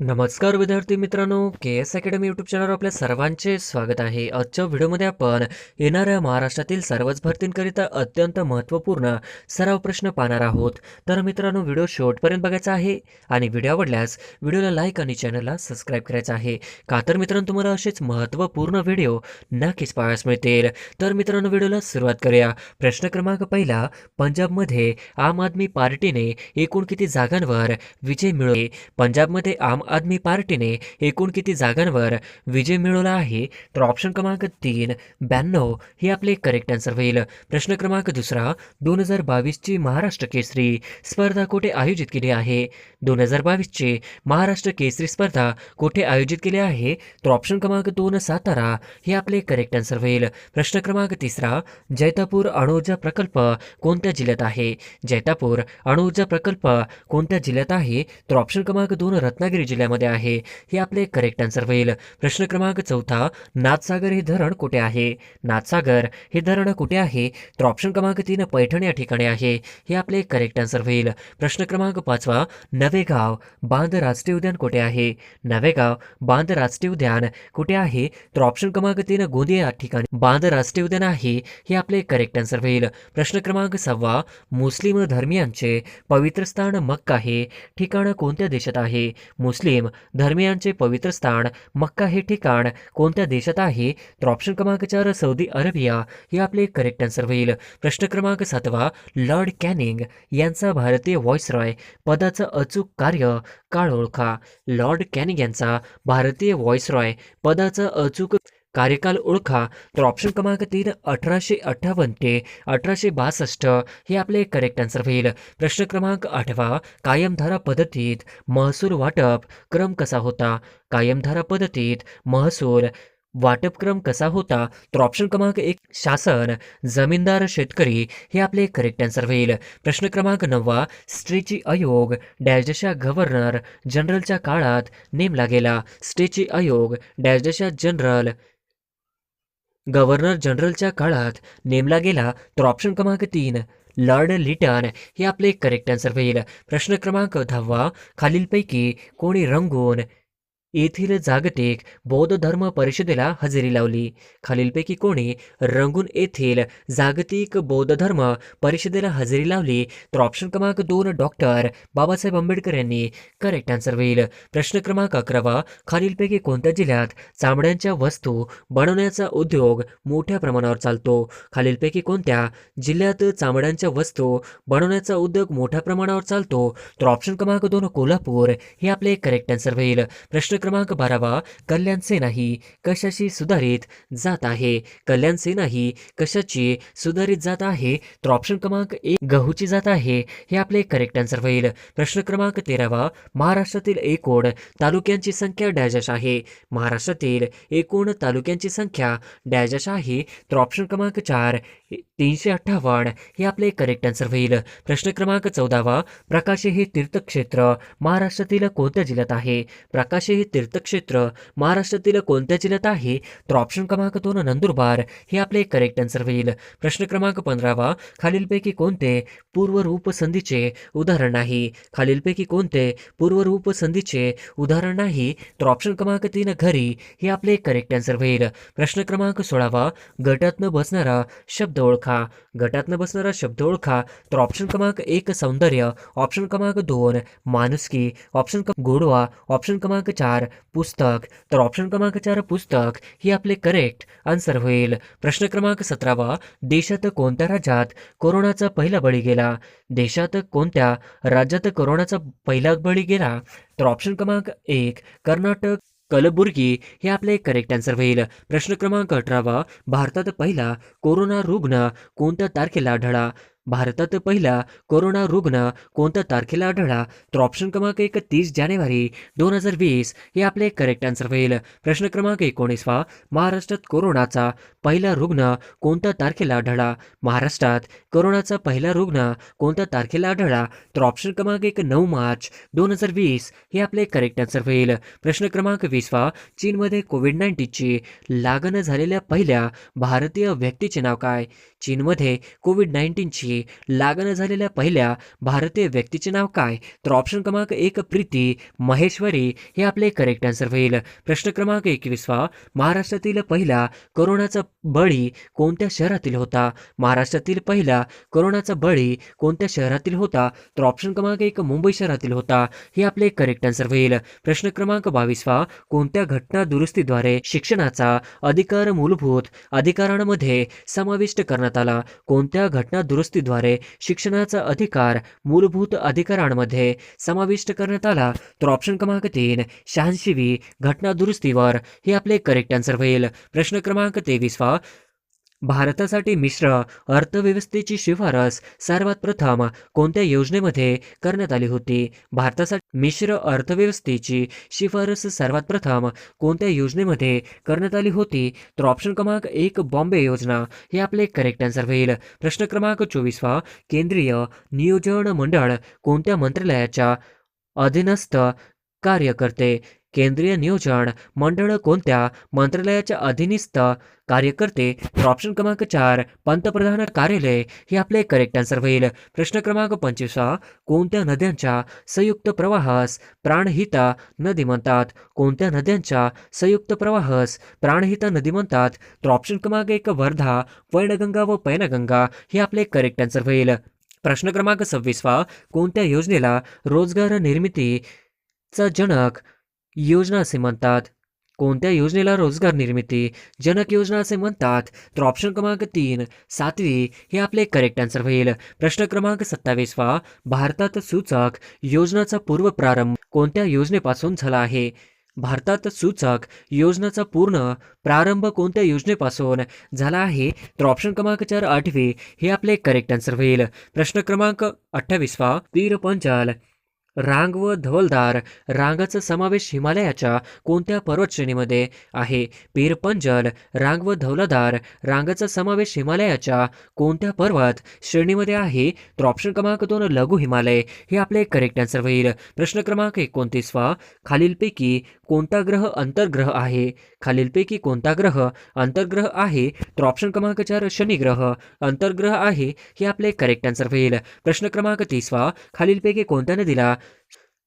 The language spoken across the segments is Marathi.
नमस्कार विद्यार्थी मित्रांनो के एस अकॅडमी यूट्यूब चॅनलवर आपल्या सर्वांचे स्वागत आहे. आजच्या व्हिडिओमध्ये आपण येणाऱ्या महाराष्ट्रातील सर्वच भरतींकरिता अत्यंत महत्त्वपूर्ण सराव प्रश्न पाहणार आहोत. तर मित्रांनो व्हिडिओ शेवटपर्यंत बघायचा आहे आणि व्हिडिओ आवडल्यास व्हिडिओला लाईक आणि चॅनलला सबस्क्राईब करायचं आहे. का तर मित्रांनो तुम्हाला असेच महत्त्वपूर्ण व्हिडिओ नक्कीच पाहायला मिळतील. तर मित्रांनो व्हिडिओला सुरुवात करूया. प्रश्न क्रमांक पहिला पंजाबमध्ये आम आदमी पार्टीने एकूण किती जागांवर विजय मिळवले? पंजाबमध्ये आम आदमी पार्टीने एकूण किती जागांवर विजय मिळवला आहे तर ऑप्शन क्रमांक तीन ब्याण्णव हे आपले करेक्ट आन्सर होईल. प्रश्न क्रमांक दुसरा दोन हजार बावीसची महाराष्ट्र केसरी स्पर्धा कुठे आयोजित केली आहे? दोन हजार बावीसची महाराष्ट्र केसरी स्पर्धा कुठे आयोजित केली आहे? तर ऑप्शन क्रमांक दोन सातारा हे आपले करेक्ट आन्सर होईल. प्रश्न क्रमांक तिसरा जैतापूर अणुऊर्जा प्रकल्प कोणत्या जिल्ह्यात आहे? जैतापूर अणुऊर्जा प्रकल्प कोणत्या जिल्ह्यात आहे? तर ऑप्शन क्रमांक दोन रत्नागिरी जिल्ह्यामध्ये आहे. हे आपले करेक्ट आन्सर होईल. प्रश्न क्रमांक चौथा नाथसागर हे धरण कुठे आहे? नाथसागर हे धरण कुठे आहे? तर ऑप्शन क्रमांक तीन पैठण या ठिकाणी आहे. हे आपले करेक्ट आन्सर होईल. प्रश्न क्रमांक पाचवा नवेगाव बांध राष्ट्रीय उद्यान कुठे आहे? नवेगाव बांध राष्ट्रीय उद्यान कुठे आहे? तर ऑप्शन क्रमांक तीन गोंदिया या ठिकाणी बांध राष्ट्रीय उद्यान आहे. हे आपले करेक्ट आन्सर होईल. प्रश्न क्रमांक सहावा मुस्लिम धर्मियांचे पवित्र स्थान मक्का हे ठिकाण कोणत्या देशात आहे? मुस्लिम धर्मियांचे पवित्र स्थान मक्का हे ठिकाण कोणत्या देशात आहे? तर ऑप्शन क्रमांक चार सौदी अरेबिया. हे आपले करेक्ट आन्सर होईल. प्रश्न क्रमांक सातवा लॉर्ड कॅनिंग यांचा भारतीय व्हॉइसरॉय पदाचं अचूक कार्य काळ ओळखा. लॉर्ड कॅनिंग यांचा भारतीय व्हॉइसरॉय पदाचं अचूक कार्यकाल ओळखा तर ऑप्शन क्रमांक तीन अठराशे अठ्ठावन्न ते अठराशे बासष्ट हे आपले करेक्ट आन्सर होईल. प्रश्न क्रमांक आठवा कायमधारा पद्धतीत महसूल वाटप क्रम कसा होता? कायमधारा पद्धतीत महसूल वाटप क्रम कसा होता? तर ऑप्शन क्रमांक एक शासन जमीनदार शेतकरी हे आपले करेक्ट आन्सर होईल. प्रश्न क्रमांक नववा स्ट्रेची आयोग डॅशच्या गव्हर्नर जनरलच्या काळात नेमला गेला स्ट्रेची आयोग डॅशच्या जनरल गव्हर्नर जनरलच्या काळात नेमला गेला तर ऑप्शन क्रमांक तीन लॉर्ड लिटन. हे आपले करेक्ट आन्सर होईल. प्रश्न क्रमांक दहावा खालीलपैकी कोणी रंगून येथील जागतिक बौद्ध धर्म परिषदेला हजेरी लावली. खालीलपैकी कोणी रंगून येथील जागतिक बौद्ध धर्म परिषदेला हजेरी लावली तर ऑप्शन क्रमांक दोन डॉक्टर बाबासाहेब आंबेडकर यांनी करेक्ट आन्सर होईल. प्रश्न क्रमांक अकरावा खालीलपैकी कोणत्या जिल्ह्यात चामड्यांच्या वस्तू बनवण्याचा उद्योग मोठ्या प्रमाणावर चालतो? खालीलपैकी कोणत्या जिल्ह्यात चामड्यांच्या वस्तू बनवण्याचा उद्योग मोठ्या प्रमाणावर चालतो? तर ऑप्शन क्रमांक दोन कोल्हापूर हे आपले करेक्ट आन्सर होईल. प्रश्न क्रमांक बारावा कल्याण सेना ही कशाशी सुधारित जात आहे? कल्याण सेना ही कशाची सुधारित जात आहे? तर ऑप्शन क्रमांक एक गहूची जात आहे. हे आपले करेक्ट आन्सर होईल. प्रश्न क्रमांक तेरावा महाराष्ट्रातील एकूण तालुक्यांची संख्या डॅजश आहे. महाराष्ट्रातील एकूण तालुक्यांची संख्या डॅजश आहे. तर ऑप्शन क्रमांक चार तीनशे अठ्ठावन्न हे आपले करेक्ट आन्सर होईल. प्रश्न क्रमांक चौदावा प्रकाशे हे तीर्थक्षेत्र महाराष्ट्रातील कोणत्या जिल्ह्यात आहे? प्रकाशे हे तीर्थक्षेत्र महाराष्ट्रातील कोणत्या जिल्ह्यात आहे? तर ऑप्शन क्रमांक दोन नंदुरबार हे आपले करेक्ट आन्सर होईल. प्रश्न क्रमांक पंधरावा खालीलपैकी कोणते पूर्वरूप संधीचे उदाहरण नाही खालीलपैकी कोणते पूर्वरूप संधीचे उदाहरण नाही? तर ऑप्शन क्रमांक तीन घरी हे आपले करेक्ट आन्सर होईल. प्रश्न क्रमांक सोळावा गटातनं बसणारा शब्द ओळखा. गटातनं बसणारा शब्द ओळखा. तर ऑप्शन क्रमांक एक सौंदर्य. ऑप्शन क्रमांक दोन माणुसकी. ऑप्शन क गोडवा. ऑप्शन क्रमांक चार पुस्तक. तर ऑप्शन क्रमांक चार पुस्तक. हे आपले करेक्ट आन्सर होईल. प्रश्न क्रमांक सतरावा देशात कोणत्या राज्यात कोरोनाचा पहिला बळी गेला? देशात कोणत्या राज्यात कोरोनाचा पहिला बळी गेला? तर ऑप्शन क्रमांक एक कर्नाटक कलबुर्गी. हे आपले करेक्ट आन्सर होईल. प्रश्न क्रमांक अठरावा भारतात पहिला कोरोना रुग्ण कोणत्या तारखेला आढळला? भारतात पहिला कोरोना रुग्ण कोणत्या तारखेला आढळला? तर ऑप्शन क्रमांक एक तीस जानेवारी दोन हजार वीस हे आपले करेक्ट आन्सर होईल. प्रश्न क्रमांक एकोणीसवा महाराष्ट्रात कोरोनाचा पहिला रुग्ण कोणत्या तारखेला आढळला? महाराष्ट्रात कोरोनाचा पहिला रुग्ण कोणत्या तारखेला आढळला? तर ऑप्शन क्रमांक एक नऊ मार्च दोन हजार वीस हे आपले करेक्ट आन्सर होईल. प्रश्न क्रमांक वीसवा चीनमध्ये कोविड नाईन्टीनची लागण झालेल्या पहिल्या भारतीय व्यक्तीचे नाव काय? चीनमध्ये कोविड नाईन्टीनची खालीलपैकी लागण झालेल्या पहिल्या भारतीय व्यक्तीचे नाव काय? तर ऑप्शन क्रमांक एक प्रीती महेश्वरी. हे आपले करेक्ट आन्सर होईल. प्रश्न क्रमांक एकवीसवा. महाराष्ट्रातील पहिला कोरोनाचा बळी कोणत्या शहरातील होता? महाराष्ट्रातील पहिला कोरोनाचा बळी कोणत्या शहरातील होता? तर ऑप्शन क्रमांक एक मुंबई शहरातील होता. हे आपले करेक्ट आन्सर होईल. प्रश्न क्रमांक बावीसवा. कोणत्या घटना दुरुस्तीद्वारे शिक्षणाचा अधिकार मूलभूत अधिकारांमध्ये समाविष्ट करण्यात आला? कोणत्या घटना दुरुस्ती दुरुस्तीद्वारे शिक्षणाचा अधिकार मूलभूत अधिकारांमध्ये समाविष्ट करण्यात आला तर ऑप्शन क्रमांक तीन शहाऐंशीवी घटना दुरुस्तीवर. हे आपले करेक्ट आन्सर होईल. प्रश्न क्रमांक तेवीसवा भारतासाठी मिश्र अर्थव्यवस्थेची शिफारस सर्वात प्रथम कोणत्या योजनेमध्ये करण्यात आली होती? भारतासाठी मिश्र अर्थव्यवस्थेची शिफारस सर्वात प्रथम कोणत्या योजनेमध्ये करण्यात आली होती? तर ऑप्शन क्रमांक एक बॉम्बे योजना. हे आपले करेक्ट आन्सर होईल. प्रश्न क्रमांक चोवीसवा. केंद्रीय नियोजन मंडळ कोणत्या मंत्रालयाच्या अधीनस्थ कार्य करते केंद्रीय नियोजन मंडळ कोणत्या मंत्रालयाच्या अधीनस्थ कार्यकर्ते? तर ऑप्शन क्रमांक चार पंतप्रधान कार्यालय. हे आपले करेक्ट आन्सर होईल. प्रश्न क्रमांक पंचवीसवा कोणत्या नद्यांच्या संयुक्त प्रवाहास प्राणहिता नदी म्हणतात? कोणत्या नद्यांच्या संयुक्त प्रवाहास प्राणहिता नदी म्हणतात? तर ऑप्शन क्रमांक एक वर्धा वैनगंगा व पैनगंगा. हे आपले करेक्ट आन्सर होईल. प्रश्न क्रमांक सव्वीसवा कोणत्या योजनेला रोजगार निर्मितीचा जनक योजना असे म्हणतात. कोणत्या योजनेला रोजगार निर्मिती जनक योजना असे म्हणतात? तर ऑप्शन क्रमांक तीन सातवी हे आपले करेक्ट आन्सर होईल. प्रश्न क्रमांक सत्तावीसवा भारतात सूचक योजनाचा पूर्व प्रारंभ कोणत्या योजनेपासून झाला आहे? भारतात सूचक योजनाचा पूर्ण प्रारंभ कोणत्या योजनेपासून झाला आहे? तर ऑप्शन क्रमांक चार आठवी हे आपले करेक्ट आन्सर होईल. प्रश्न क्रमांक अठ्ठावीसवा पीर पंचाल रांग व धवलदार रांगाचा समावेश हिमालयाच्या कोणत्या पर्वतश्रेणीमध्ये आहे? पीर पंजल रांग व धवलदार रांगाचा समावेश हिमालयाच्या कोणत्या पर्वत श्रेणीमध्ये आहे? तर ऑप्शन क्रमांक दोन लघु हिमालय. हे आपले करेक्ट आन्सर होईल. प्रश्न क्रमांक एकोणतीसवा. खालीलपैकी कोणता ग्रह अंतर्ग्रह आहे? खालीलपैकी कोणता ग्रह अंतर्ग्रह आहे? तर ऑप्शन क्रमांक चार शनिग्रह अंतर्ग्रह आहे. हे आपले करेक्ट आन्सर होईल. प्रश्न क्रमांक तीसवा. खालीलपैकी कोणत्या नदीला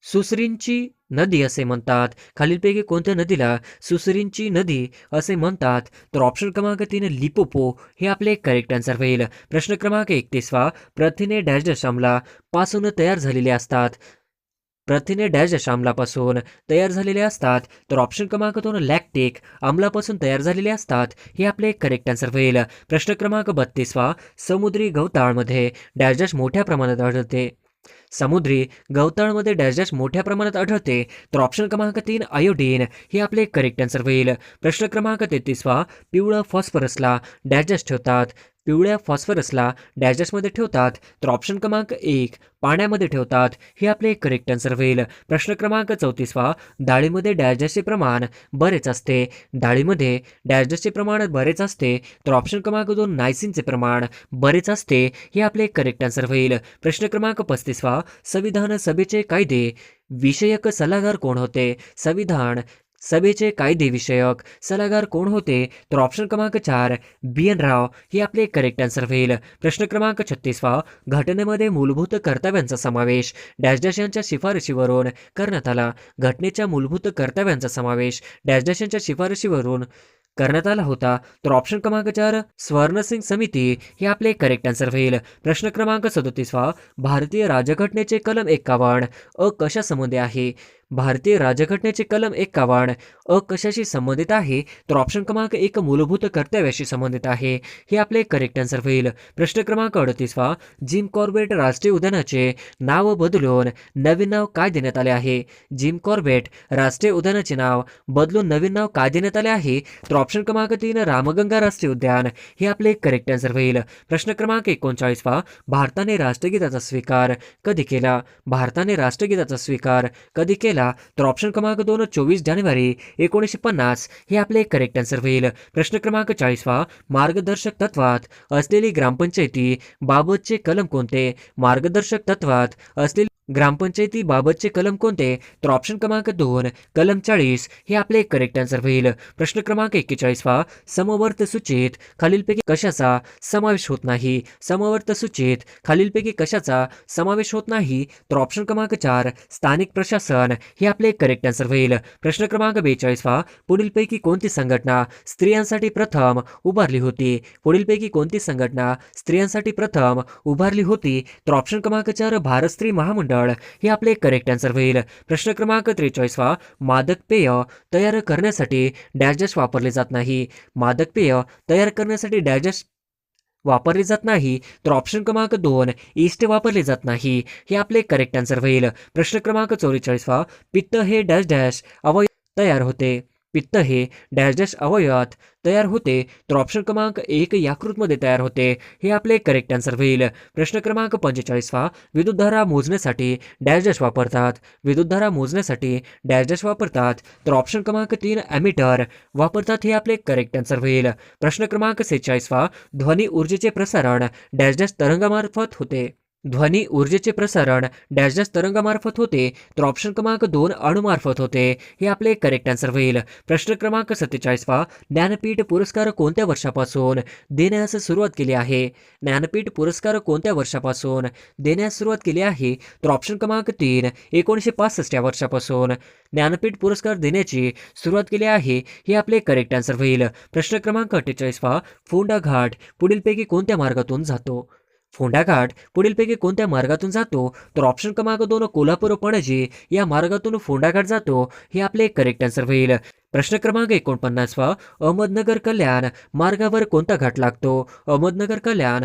सुसरींची नदी असे म्हणतात. खालीलपैकी कोणत्या नदीला सुसरींची नदी असे म्हणतात? तर ऑप्शन क्रमांक तीन लिपोपो हे आपले करेक्ट आन्सर होईल. प्रश्न क्रमांक एकतीसवा प्रथिने डॅश दशामला अमला पासून तयार झालेले असतात. प्रथिने डॅश दशामलापासून तयार झालेले असतात. तर ऑप्शन क्रमांक दोन लॅक्टिक आम्लापासून तयार झालेले असतात. हे आपले करेक्ट आन्सर होईल. प्रश्न क्रमांक बत्तीसवा समुद्री गवताळमध्ये डॅश डॅश मोठ्या प्रमाणात आढळते. समुद्री गवताळमध्ये डॅश मोठ्या प्रमाणात आढळते तर ऑप्शन क्रमांक तीन आयोडीन हे आपले करेक्ट आन्सर होईल. प्रश्न क्रमांक तेहतीसवा पिवळं फॉस्फरसला डॅश ठेवतात. पिवळ्या फॉस्फरसला डॅशमध्ये ठेवतात तर ऑप्शन क्रमांक एक पाण्यामध्ये ठेवतात हे आपले करेक्ट आन्सर होईल. प्रश्न क्रमांक चौतीसवा डाळीमध्ये डॅशचे प्रमाण बरेच असते. डाळीमध्ये डॅशचे प्रमाण बरेच असते तर ऑप्शन क्रमांक दोन नायसिनचे प्रमाण बरेच असते हे आपले करेक्ट आन्सर होईल. प्रश्न क्रमांक पस्तीसवा संविधान सभेचे कायदे. विषयक सल्लागार कोण होते? संविधान सभेचे कायदे विषयक सल्लागार कोण होते? तर ऑप्शन क्रमांक चार बी एन राव हे आपले करेक्ट आन्सर होईल. प्रश्न क्रमांक छत्तीसवा घटनेमध्ये मूलभूत कर्तव्यांचा समावेश. डॅश डॅश यांच्या शिफारशीवरून करण्यात आला. घटनेच्या मूलभूत कर्तव्यांचा समावेश. डॅश डॅश यांच्या शिफारशीवरून करण्यात आला होता. तर ऑप्शन क्रमांक चार स्वर्णसिंग समिती हे आपले करेक्ट आन्सर होईल. प्रश्न क्रमांक सदोतीसवा भारतीय राजघटनेचे कलम एक्कावन्न अ कशा संबंधी आहे? भारतीय राजघटनेचे कलम एक्कावन्न अ कशाशी संबंधित आहे? तर ऑप्शन क्रमांक एक मूलभूत कर्तव्याशी संबंधित आहे. हे आपले करेक्ट आन्सर होईल. प्रश्न क्रमांक अडतीसवा जिम कॉर्बेट राष्ट्रीय उद्यानाचे नाव बदलून नवीन नाव काय देण्यात आले आहे? जिम कॉर्बेट राष्ट्रीय उद्यानाचे नाव बदलून नवीन नाव काय देण्यात आले आहे? तर ऑप्शन क्रमांक तीन रामगंगा राष्ट्रीय उद्यान. हे आपले करेक्ट आन्सर होईल. प्रश्न क्रमांक एकोणचाळीसवा भारताने राष्ट्रगीताचा स्वीकार कधी केला? भारताने राष्ट्रगीताचा स्वीकार कधी केला? तर ऑप्शन क्रमांक दोन चोवीस जानेवारी एकोणीसशे पन्नास. हे आपले करेक्ट आन्सर होईल. प्रश्न क्रमांक चाळीसवा मार्गदर्शक तत्वात असलेली ग्रामपंचायती बाबतचे कलम कोणते? मार्गदर्शक तत्वात असलेली ग्रामपंचायतीबाबतचे कलम कोणते? तर ऑप्शन क्रमांक दोन कलम चाळीस हे आपले करेक्ट आन्सर होईल. प्रश्न क्रमांक एक्केचाळीसवा समवर्त सूचित खालीलपैकी कशाचा समावेश होत नाही? समवर्त सूचित खालीलपैकी कशाचा समावेश होत नाही? तर ऑप्शन क्रमांक चार स्थानिक प्रशासन हे आपले करेक्ट आन्सर होईल. प्रश्न क्रमांक बेचाळीसवा पुढीलपैकी कोणती संघटना स्त्रियांसाठी प्रथम उभारली होती? पुढीलपैकी कोणती संघटना स्त्रियांसाठी प्रथम उभारली होती? तर ऑप्शन क्रमांक चार भारत स्त्री महामंडळ. हे आपले करेक्ट आन्सर होईल. प्रश्न क्रमांक त्रेचाळीसवा मादक पेय तयार करण्यासाठी डॅश वापरले जात नाही. मादक पेय तयार करण्यासाठी डॅश वापरले जात नाही तर ऑप्शन क्रमांक दोन ईस्ट वापरले जात नाही. हे आपले करेक्ट आन्सर होईल. प्रश्न क्रमांक चौवेचाळीसवा पित्त हे डॅश डॅश अवय तयार होते. पित्त हे डॅश डॅश अवयवात तयार होते. तर ऑप्शन क्रमांक एक याकृतमध्ये तयार होते. हे आपले करेक्ट आन्सर होईल. प्रश्न क्रमांक पंचेचाळीसवा विद्युतधारा मोजण्यासाठी डॅश डॅश वापरतात. विद्युतधारा मोजण्यासाठी डॅश डॅश वापरतात. तर ऑप्शन क्रमांक तीन ॲमिटर वापरतात हे आपले करेक्ट आन्सर होईल. प्रश्न क्रमांक सेहेचाळीसवा ध्वनी ऊर्जेचे प्रसारण डॅश डॅश तरंगामार्फत होते. ध्वनी ऊर्जेचे प्रसारण डॅश डॅश तरंगामार्फत होते. तर ऑप्शन क्रमांक दोन अणुमार्फत होते. हे आपले करेक्ट आन्सर होईल. प्रश्न क्रमांक सत्तेचाळीसवा ज्ञानपीठ पुरस्कार कोणत्या वर्षापासून? देण्यास सुरुवात केली आहे. ज्ञानपीठ पुरस्कार कोणत्या वर्षापासून? देण्यास सुरुवात केली आहे. तर ऑप्शन क्रमांक तीन एकोणीसशे पासष्ट या वर्षापासून. ज्ञानपीठ पुरस्कार देण्याची सुरुवात केली आहे. हे आपले करेक्ट आन्सर होईल. प्रश्न क्रमांक अठ्ठेचाळीसवा फोंडा घाट पुढीलपैकी कोणत्या मार्गातून जातो? फोंडाघाट पुढीलपैकी कोणत्या मार्गातून जातो? तर ऑप्शन क्रमांक दोन कोल्हापूर पणजी. या मार्गातून फोंडाघाट जातो हे आपले करेक्ट आन्सर होईल. प्रश्न क्रमांक एकोणपन्नासवा अहमदनगर कल्याण मार्गावर कोणता घाट लागतो? अहमदनगर कल्याण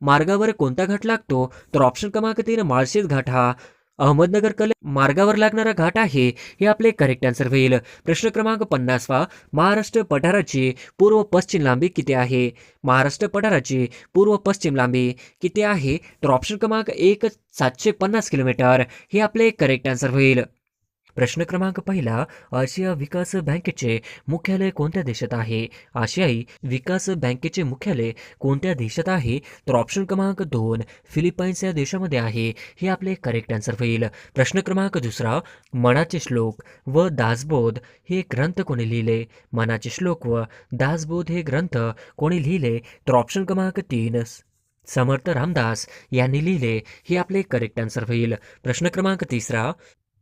मार्गावर कोणता घाट लागतो? तर ऑप्शन क्रमांक तीन माळशेज घाट हा. अहमदनगर कल मार्गावर लागणारा घाट आहे हे आपले करेक्ट आन्सर होईल. प्रश्न क्रमांक पन्नासवा महाराष्ट्र पठाराची पूर्व पश्चिम लांबी किती आहे? महाराष्ट्र पठाराची पूर्व पश्चिम लांबी किती आहे? तर ऑप्शन क्रमांक एक सातशे पन्नास किलोमीटर हे आपले करेक्ट आन्सर होईल. प्रश्न क्रमांक पहिला आशिया विकास बँकेचे मुख्यालय कोणत्या देशात आहे? आशियाई विकास बँकेचे मुख्यालय कोणत्या देशात आहे? तर ऑप्शन क्रमांक दोन फिलिपाईन्स या देशामध्ये आहे. हे आपले करेक्ट आन्सर होईल. प्रश्न क्रमांक दुसरा मनाचे श्लोक व दासबोध हे ग्रंथ कोणी लिहिले? मनाचे श्लोक व दासबोध हे ग्रंथ कोणी लिहिले? तर ऑप्शन क्रमांक तीन समर्थ रामदास यांनी लिहिले. हे आपले करेक्ट आन्सर होईल. प्रश्न क्रमांक तिसरा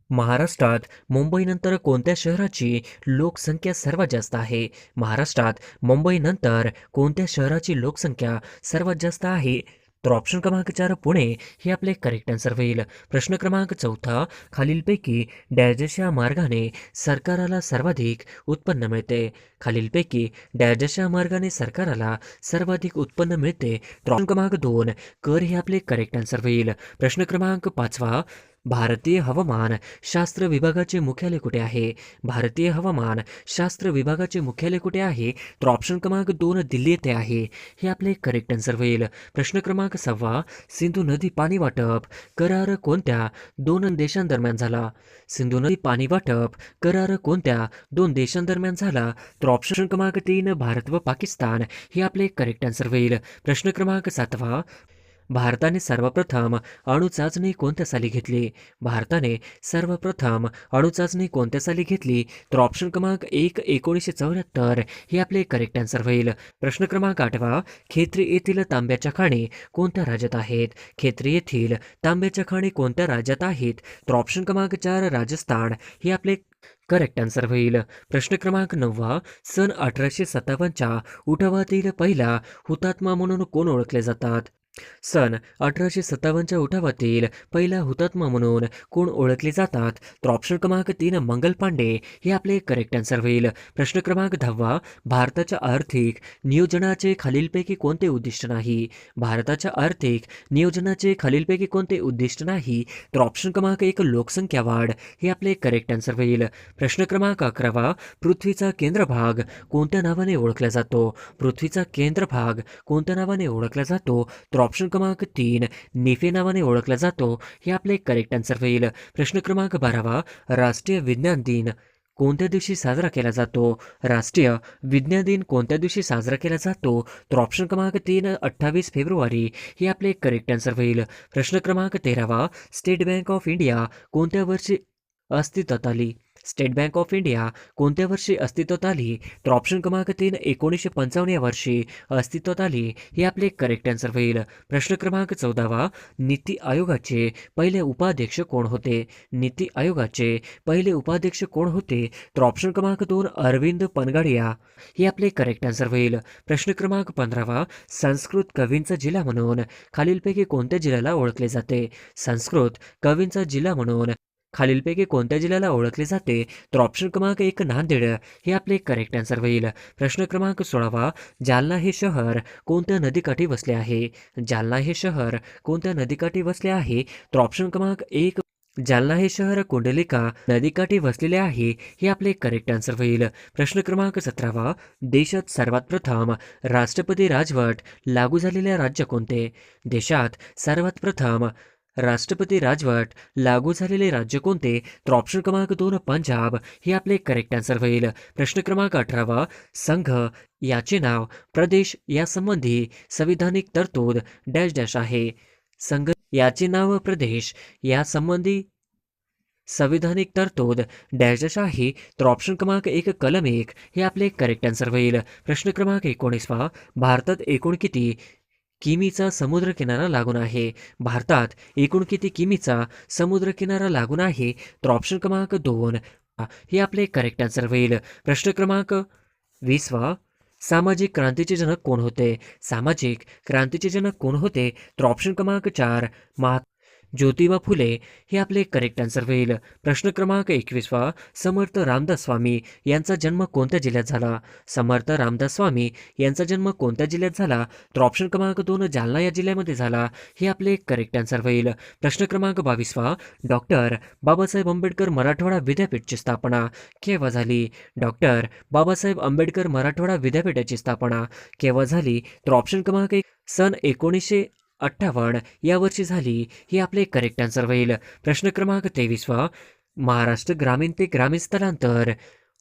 महाराष्ट्रात मुंबईनंतर कोणत्या शहराची लोकसंख्या सर्वात जास्त आहे? महाराष्ट्रात मुंबईनंतर कोणत्या शहराची लोकसंख्या सर्वात जास्त आहे? तर ऑप्शन क्रमांक चार पुणे हे आपले करेक्ट आन्सर होईल. प्रश्न क्रमांक चौथा खालीलपैकी डॅजश मार्गाने सरकाराला सर्वाधिक उत्पन्न मिळते. खालीलपैकी डॅजश मार्गाने सरकाराला सर्वाधिक उत्पन्न मिळते. तर ऑप्शन क्रमांक दोन कर हे आपले करेक्ट आन्सर होईल. प्रश्न क्रमांक पाचवा भारतीय हवामान शास्त्र विभागाचे मुख्यालय कुठे आहे? भारतीय हवामान शास्त्र विभागाचे मुख्यालय कुठे आहे? तर ऑप्शन क्रमांक दोन दिल्ली येथे आहे. हे आपले करेक्ट आन्सर होईल. प्रश्न क्रमांक सव्वा सिंधू नदी पाणी वाटप करार कोणत्या? दोन देशांदरम्यान झाला. सिंधू नदी पाणी वाटप करार कोणत्या? दोन देशांदरम्यान झाला. तर ऑप्शन क्रमांक तीन भारत व पाकिस्तान. हे आपले करेक्ट आन्सर होईल. प्रश्न क्रमांक सातवा भारताने सर्वप्रथम अणुचाचणी कोणत्या साली घेतली? भारताने सर्वप्रथम अणुचाचणी कोणत्या साली घेतली? तर ऑप्शन क्रमांक एक एकोणीसशे चौऱ्याहत्तर. हे आपले करेक्ट आन्सर होईल. प्रश्न क्रमांक आठवा. खेत्री येथील तांब्याच्या खाणी कोणत्या राज्यात आहेत? खेत्री येथील तांब्याच्या खाणी कोणत्या राज्यात आहेत? तर ऑप्शन क्रमांक चार राजस्थान. हे आपले करेक्ट आन्सर होईल. प्रश्न क्रमांक नववा. सन अठराशे सत्तावन्नच्या उठावातील पहिला हुतात्मा म्हणून कोण ओळखले जातात? सन अठराशे सत्तावन्नच्या उठावातील पहिला हुतात्मा म्हणून कोण ओळखले जातात? तर ऑप्शन क्रमांक तीन मंगल पांडे. हे आपले करेक्ट आन्सर होईल. प्रश्न क्रमांक दहावा भारताच्या आर्थिक नियोजनाचे खालीलपैकी कोणते उद्दिष्ट नाही? भारताच्या आर्थिक नियोजनाचे खालीलपैकी कोणते उद्दिष्ट नाही? तर ऑप्शन क्रमांक एक लोकसंख्या वाढ. हे आपले करेक्ट आन्सर होईल. प्रश्न क्रमांक अकरावा पृथ्वीचा केंद्रभाग कोणत्या नावाने ओळखला जातो? पृथ्वीचा केंद्रभाग कोणत्या नावाने ओळखला जातो? तर ऑप्शन क्रमांक तीन निफे नावाने ओळखला जातो. हे आपले करेक्ट आन्सर होईल. प्रश्न क्रमांक बारावा राष्ट्रीय विज्ञान दिन. कोणत्या दिवशी साजरा केला जातो? राष्ट्रीय विज्ञान दिन कोणत्या दिवशी साजरा केला जातो? तर ऑप्शन क्रमांक तीन अठ्ठावीस फेब्रुवारी. हे आपले करेक्ट आन्सर होईल. प्रश्न क्रमांक तेरावा स्टेट बँक ऑफ इंडिया कोणत्या वर्षी अस्तित्वात आली? स्टेट बँक ऑफ इंडिया कोणत्या वर्षी अस्तित्वात आली? तर ऑप्शन क्रमांक तीन एकोणीसशे पंचावन्न या वर्षी अस्तित्वात आली. हे आपले करेक्ट आन्सर होईल. प्रश्न क्रमांक चौदावा नीती आयोगाचे पहिले उपाध्यक्ष कोण होते? नीती आयोगाचे पहिले उपाध्यक्ष कोण होते? तर ऑप्शन क्रमांक दोन अरविंद पनगाडिया. हे आपले करेक्ट आन्सर होईल. प्रश्न क्रमांक पंधरावा संस्कृत कवींचा जिल्हा म्हणून खालीलपैकी कोणत्या जिल्ह्याला ओळखले जाते? संस्कृत कवींचा जिल्हा म्हणून खालीलपैकी कोणत्या जिल्ह्याला ओळखले जाते? तर ऑप्शन क्रमांक एक नांदेड. हे आपले करेक्ट आन्सर होईल. प्रश्न क्रमांक सोळावा. जालना हे शहर कोणत्या नदीकाठी वसले आहे? जालना हे शहर कोणत्या नदीकाठी वसले आहे? तर ऑप्शन क्रमांक एक जालना हे शहर कुंडलिका नदीकाठी वसलेले आहे. हे आपले करेक्ट आन्सर होईल. प्रश्न क्रमांक सतरावा. देशात सर्वात प्रथम राष्ट्रपती राजवट लागू झालेले राज्य कोणते? देशात सर्वात प्रथम राष्ट्रपती राजवट लागू झालेले राज्य कोणते? तर ऑप्शन क्रमांक दोन पंजाब. हे आपले करेक्ट आन्सर होईल. प्रश्न क्रमांक अठरावा संघ. याचे नाव प्रदेश यासंबंधी संविधानिक तरतूद डॅश डॅश आहे. संघ याचे नाव प्रदेश यासंबंधी संविधानिक तरतूद डॅश डॅश आहे. तर ऑप्शन क्रमांक एक कलम एक. हे आपले करेक्ट आन्सर होईल. प्रश्न क्रमांक एकोणीसवा भारतात एकूण किती किमीचा समुद्रकिनारा लागून आहे. भारतात एकूण किती किमीचा समुद्रकिनारा लागून आहे? तर ऑप्शन क्रमांक दोन. हे आपले करेक्ट आन्सर होईल. प्रश्न क्रमांक वीसवा सामाजिक क्रांतीचे जनक कोण होते? सामाजिक क्रांतीचे जनक कोण होते? तर ऑप्शन क्रमांक चार. महा ज्योतिबा फुले हे आपले करेक्ट आन्सर होईल. प्रश्न क्रमांक एकवीसवा समर्थ रामदास स्वामी यांचा जन्म कोणत्या जिल्ह्यात झाला? समर्थ रामदास स्वामी यांचा जन्म कोणत्या जिल्ह्यात झाला? तर ऑप्शन क्रमांक दोन जालना या जिल्ह्यामध्ये झाला. हे आपले करेक्ट आन्सर होईल. प्रश्न क्रमांक बावीसवा डॉक्टर बाबासाहेब आंबेडकर मराठवाडा विद्यापीठची स्थापना. केव्हा झाली? डॉक्टर बाबासाहेब आंबेडकर मराठवाडा विद्यापीठाची स्थापना. केव्हा झाली? तर ऑप्शन क्रमांक एक सन एकोणीसशे अठ्ठावन्न यावरची झाली हे आपले करेक्ट आन्सर होईल. प्रश्न क्रमांक तेवीसवा महाराष्ट्र ग्रामीण ते ग्रामीण स्थलांतर.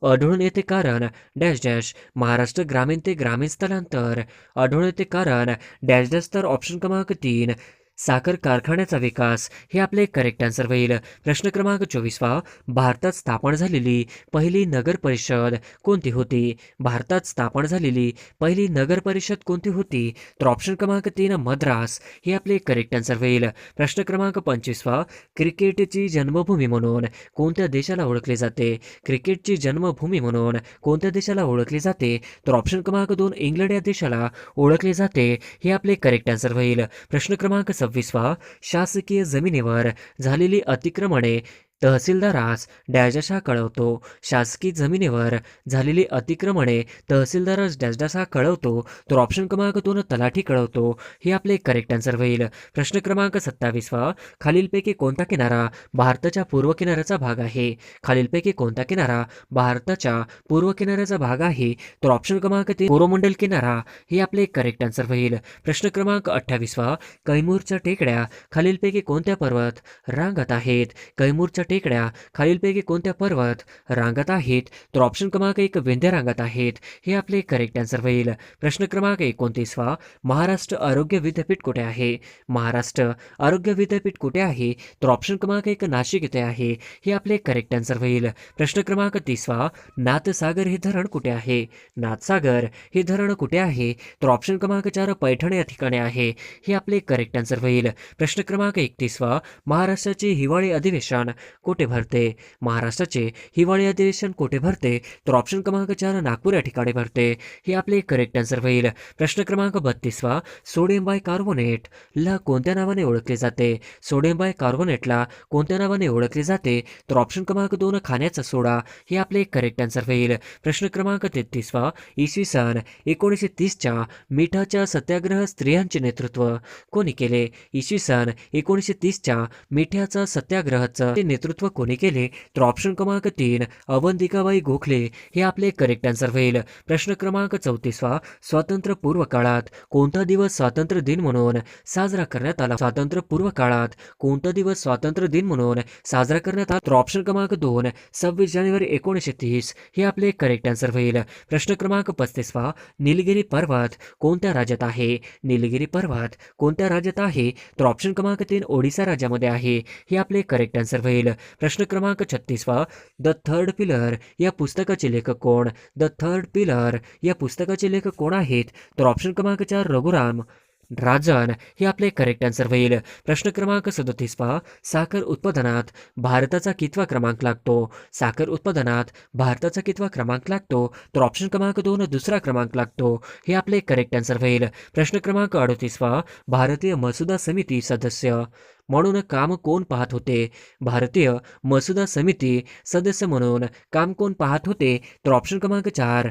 आढळून येते कारण डॅश डॅश महाराष्ट्र ग्रामीण ते ग्रामीण स्थलांतर. आढळून येते कारण डॅश डॅश तर ऑप्शन क्रमांक तीन. साखर कारखान्याचा विकास हे आपले करेक्ट आन्सर होईल. प्रश्न क्रमांक चोवीसवा भारतात स्थापन झालेली पहिली नगर परिषद कोणती होती? भारतात स्थापन झालेली पहिली नगर परिषद कोणती होती? तर ऑप्शन क्रमांक तीन मद्रास हे आपले करेक्ट आन्सर होईल. प्रश्न क्रमांक पंचवीसवा क्रिकेटची जन्मभूमी म्हणून कोणत्या देशाला ओळखले जाते? क्रिकेटची जन्मभूमी म्हणून कोणत्या देशाला ओळखले जाते? तर ऑप्शन क्रमांक दोन इंग्लंड या देशाला ओळखले जाते हे आपले करेक्ट आन्सर होईल. प्रश्न क्रमांक सव्वीसवा शासकीय जमिनीवर झालेली अतिक्रमणे तहसीलदारास डॅश कळवतो. शासकीय जमिनीवर झालेली अतिक्रमणे तहसीलदारास डॅजडासा कळवतो. तर ऑप्शन क्रमांक दोन तलाठी कळवतो. हे आपले करेक्ट आन्सर होईल. प्रश्न क्रमांक सत्तावीसवा. खालीलपैकी कोणता किनारा भारताच्या पूर्व किनाऱ्याचा भाग आहे? खालीलपैकी कोणता किनारा भारताच्या पूर्व किनाऱ्याचा भाग आहे? तर ऑप्शन क्रमांक तीन कोरोमंडल किनारा. हे आपले करेक्ट आन्सर होईल. प्रश्न क्रमांक अठ्ठावीसवा. कैमूरच्या टेकड्या खालीलपैकी कोणत्या पर्वत रांगत आहेत? कैमूरच्या टेकड्या खालीलपैकी कोणत्या पर्वत रांगत आहेत? तर ऑप्शन क्रमांक एक विंध्य रांगत आहेत. हे आपले करेक्ट आन्सर होईल. प्रश्न क्रमांक एकोणतीसवा महाराष्ट्र आरोग्य विद्यापीठ कुठे आहे? महाराष्ट्र आरोग्य विद्यापीठ कुठे आहे? तर ऑप्शन क्रमांक एक नाशिक येथे आहे. हे आपले करेक्ट आन्सर होईल. प्रश्न क्रमांक तीसवा नाथसागर हे धरण कुठे आहे? नाथसागर हे धरण कुठे आहे? तर ऑप्शन क्रमांक चार पैठण या ठिकाणी आहे. हे आपले करेक्ट आन्सर होईल. प्रश्न क्रमांक एकतीसवा महाराष्ट्राचे हिवाळी अधिवेशन. कोठे भरते? महाराष्ट्राचे हिवाळी अधिवेशन कोठे भरते? तर ऑप्शन क्रमांक चार नागपूर या ठिकाणी भरते. हे आपले करेक्ट आन्सर होईल. प्रश्न क्रमांक बत्तीसवा सोडियम बाय कार्बोनेट ला कोणत्या नावाने ओळखले जाते? सोडियम बाय कार्बोनेटला कोणत्या नावाने ओळखले जाते? तर ऑप्शन क्रमांक दोन खाण्याचा सोडा. हे आपले करेक्ट आन्सर होईल. प्रश्न क्रमांक तेहतीसवा इसवी सन एकोणीसशे तीसच्या मिठाच्या सत्याग्रह स्त्रियांचे नेतृत्व कोणी केले? इसवी सन एकोणीसशे तीसच्या मिठाच्या सत्याग्रहाचं ते नेतृत्व नेतृत्व कोणी केले तर ऑप्शन क्रमांक तीन अवंतिकाबाई गोखले हे आपले करेक्ट आन्सर होईल. प्रश्न क्रमांक चौतीसवा स्वातंत्र्यपूर्व काळात कोणता दिवस स्वातंत्र्य दिन म्हणून साजरा करण्यात आला? स्वातंत्र्यपूर्व काळात कोणता दिवस स्वातंत्र्य दिन म्हणून साजरा करण्यात आला? तर ऑप्शन क्रमांक दोन सव्वीस जानेवारी एकोणीसशे तीस हे आपले करेक्ट आन्सर होईल. प्रश्न क्रमांक पस्तीसवा निलगिरी पर्वत कोणत्या राज्यात आहे? निलगिरी पर्वत कोणत्या राज्यात आहे? तर ऑप्शन क्रमांक तीन ओडिसा राज्यामध्ये आहे. हे आपले करेक्ट आन्सर होईल. प्रश्न क्रमांक छत्तीसवा द थर्ड पिलर या पुस्तकाचे लेखक कोण? द थर्ड पिलर या पुस्तकाचे लेखक कोण आहेत? तर ऑप्शन क्रमांक चार रघुराम. राजन हे आपले करेक्ट आन्सर होईल. प्रश्न क्रमांक सदोतीसवा साखर उत्पादनात भारताचा कितवा क्रमांक लागतो? साखर उत्पादनात भारताचा कितवा क्रमांक लागतो? तर ऑप्शन क्रमांक दोन दुसरा क्रमांक लागतो. हे आपले करेक्ट आन्सर होईल. प्रश्न क्रमांक अडतीस पहा. भारतीय मसुदा समिती सदस्य. म्हणून काम कोण पाहत होते? भारतीय मसुदा समिती सदस्य म्हणून काम कोण पाहत होते? तर ऑप्शन क्रमांक चार.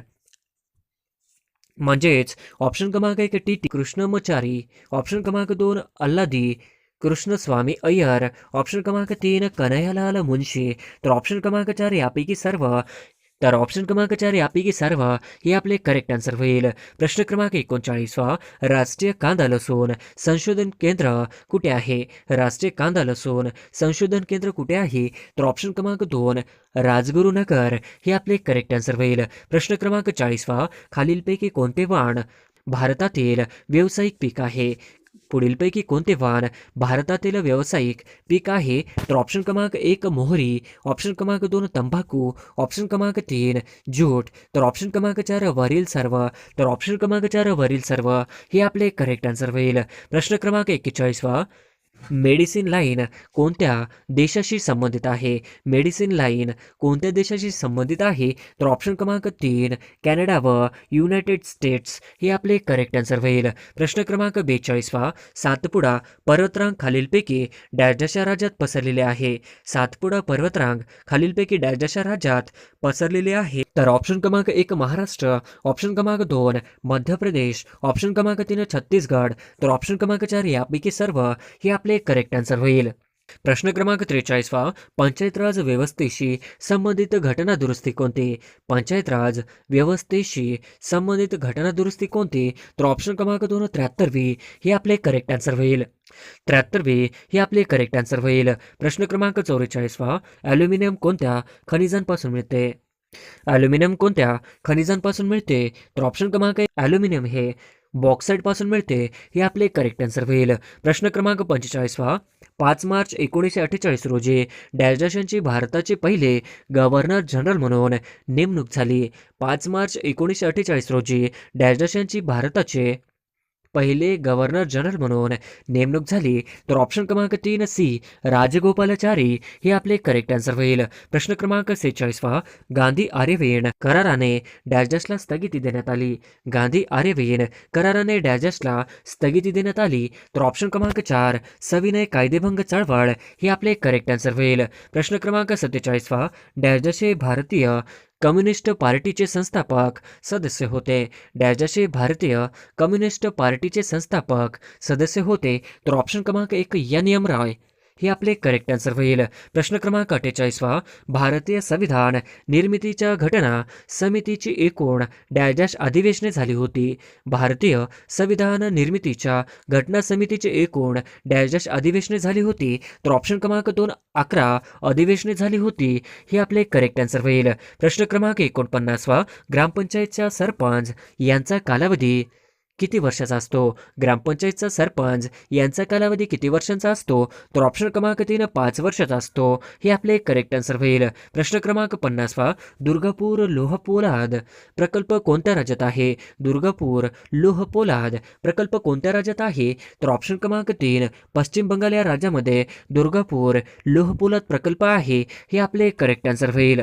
म्हणजेच ऑप्शन क्रमांक एक टी टी कृष्णमचारी ऑप्शन क्रमांक दोन अल्लादी कृष्णस्वामी अय्यर ऑप्शन क्रमांक तीन कन्हैयालाल मुंशी तर ऑप्शन क्रमांक चार यापैकी सर्व तर ऑप्शन क्रमांक चार यापैकी सर्व. हे आपले करेक्ट आन्सर होईल. प्रश्न क्रमांक एकोणचाळीसवा राष्ट्रीय कांदा लसूण संशोधन केंद्र कुठे आहे? राष्ट्रीय कांदा लसूण संशोधन केंद्र कुठे आहे? तर ऑप्शन क्रमांक दोन राजगुरुनगर हे आपले करेक्ट आन्सर होईल. प्रश्न क्रमांक चाळीसवा खालीलपैकी कोणते वाण भारतातील व्यावसायिक पीक आहे? पुढीलपैकी कोणते वाहन भारतातील व्यावसायिक पीक आहे? तर ऑप्शन क्रमांक एक मोहरी ऑप्शन क्रमांक दोन तंबाखू ऑप्शन क्रमांक तीन जूट तर ऑप्शन क्रमांक चार वरील सर्व तर ऑप्शन क्रमांक चार वरील सर्व. हे आपले करेक्ट आन्सर होईल. प्रश्न क्रमांक एक्केचाळीसवा. मेडिसिन लाईन कोणत्या देशाशी संबंधित आहे? मेडिसिन लाईन कोणत्या देशाशी संबंधित आहे? तर ऑप्शन क्रमांक तीन कॅनडा व युनायटेड स्टेट्स हे आपले करेक्ट आन्सर होईल. प्रश्न क्रमांक बेचाळीसवा सातपुडा पर्वतरांग खालीलपैकी डॅशच्या राज्यात पसरलेले आहे. सातपुडा पर्वतरांग खालीलपैकी डॅशच्या राज्यात पसरलेले आहे. तर ऑप्शन क्रमांक एक महाराष्ट्र. ऑप्शन क्रमांक दोन मध्य प्रदेश. ऑप्शन क्रमांक तीन छत्तीसगड. तर ऑप्शन क्रमांक चार यापैकी सर्व हे आपले आपले करेक्ट आन्सर होईल. प्रश्न क्रमांक त्रेचाळीसवा पंचायत राज व्यवस्थेशी संबंधित घटना दुरुस्ती कोणती? पंचायत राज व्यवस्थेशी संबंधित घटना दुरुस्ती कोणती? तर ऑप्शन क्रमांक दोन त्र्याहत्तर त्र्याहत्तरवी हे आपले करेक्ट आन्सर होईल. त्र्याहत्तर त्र्याहत्तरवी हे आपले करेक्ट आन्सर होईल. प्रश्न क्रमांक चौवेचाळीसवा ॲल्युमिनियम कोणत्या खनिजांपासून मिळते? ॲल्युमिनियम कोणत्या खनिजांपासून मिळते? तर ऑप्शन क्रमांक ॲल्युमिनियम हे बॉक्साईटपासून मिळते हे आपले करेक्ट आन्सर होईल. प्रश्न क्रमांक पंचेचाळीसवा. पाच मार्च एकोणीसशे अठ्ठेचाळीस रोजी डॅश यांची भारताचे पहिले गव्हर्नर जनरल म्हणून नेमणूक झाली. पाच मार्च एकोणीसशे अठ्ठेचाळीस रोजी डॅश यांची भारताचे पहिले गव्हर्नर जनरल म्हणून नेमणूक झाली तर ऑप्शन क्रमांक तीन सी राजगोपालाचारी हे आपले करेक्ट आन्सर होईल. प्रश्न क्रमांक सेहेचाळीसवा गांधी आर्यवेन कराराने डॅजसला स्थगिती देण्यात आली. गांधी आर्यवेन कराराने डॅशला स्थगिती देण्यात आली तर ऑप्शन क्रमांक चार सविनय कायदेभंग चळवळ हे आपले करेक्ट आन्सर होईल. प्रश्न क्रमांक सत्तेचाळीसवा डॅशचे भारतीय कम्युनिस्ट पार्टीचे संस्थापक सदस्य होते. डॅशचे भारतीय कम्युनिस्ट पार्टीचे संस्थापक सदस्य होते. तर ऑप्शन क्रमांक एक एन एम रॉय. हे आपले करेक्ट आन्सर होईल प्रश्न क्रमांक अठ्ठेचाळीसवा भारतीय संविधान निर्मितीच्या घटना समितीची एकूण डॅश अधिवेशने झाली होती. भारतीय संविधान निर्मितीच्या घटना समितीची एकूण डॅजॅश डॅश अधिवेशने झाली होती. तर ऑप्शन क्रमांक दोन अकरा अधिवेशने झाली होती. हे आपले करेक्ट आन्सर होईल प्रश्न क्रमांक एकोणपन्नासवा ग्रामपंचायतच्या सरपंच यांचा कालावधी किती वर्षाचा असतो? ग्रामपंचायतचा सरपंच यांचा कालावधी किती वर्षांचा असतो? तर ऑप्शन क्रमांक तीन पाच वर्षाचा असतो. हे आपले करेक्ट आन्सर होईल. प्रश्न क्रमांक पन्नासवा दुर्गापूर लोहपोलाद. प्रकल्प कोणत्या राज्यात आहे? दुर्गापूर लोहपोलाद. प्रकल्प कोणत्या राज्यात आहे? तर ऑप्शन क्रमांक तीन पश्चिम बंगाल या राज्यामध्ये दुर्गापूर लोहपोलाद प्रकल्प आहे. हे आपले करेक्ट आन्सर होईल.